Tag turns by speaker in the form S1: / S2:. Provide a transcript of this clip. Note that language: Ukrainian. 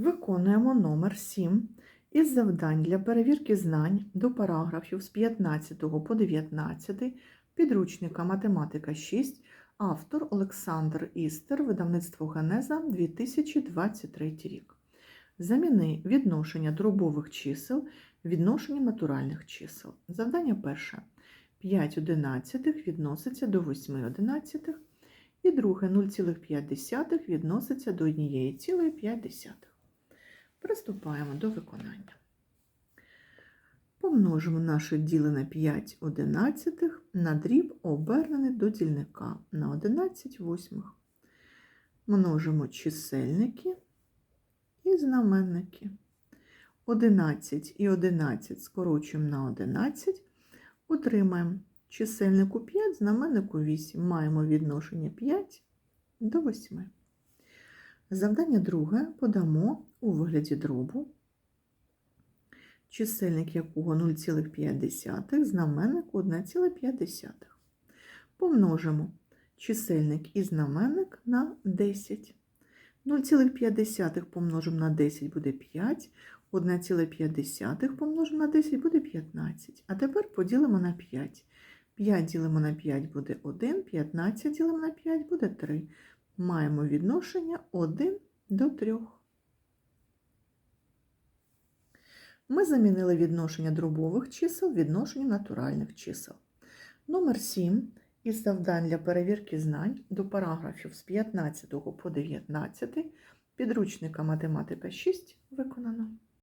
S1: Виконуємо номер 7 із завдань для перевірки знань до параграфів з 15 по 19 підручника Математика 6, автор Олександр Істер, видавництво Генеза 2023 рік. Заміни відношення дробових чисел відношенням натуральних чисел. Завдання перше. 5 одинадцятих відноситься до 8 одинадцятих, і друге 0,5 відноситься до 1,5. Приступаємо до виконання. Помножимо наше ділене 5 одинадцятих на дріб, обернений до дільника на 11 восьмих. Множимо чисельники і знаменники. 11 і 11 скорочуємо на 11, отримаємо чисельнику 5, знаменнику 8. Маємо відношення 5 до 8. Завдання друге подамо у вигляді дробу, чисельник якого 0,5, знаменник 1,5. Помножимо чисельник і знаменник на 10. 0,5 помножимо на 10 буде 5, 1,5 помножимо на 10 буде 15. А тепер поділимо на 5. 5 ділимо на 5 буде 1, 15 ділимо на 5 буде 3. Маємо відношення 1 до 3. Ми замінили відношення дробових чисел відношенням натуральних чисел. Номер 7 із завдань для перевірки знань до параграфів з 15 по 19 підручника Математика 6 виконано.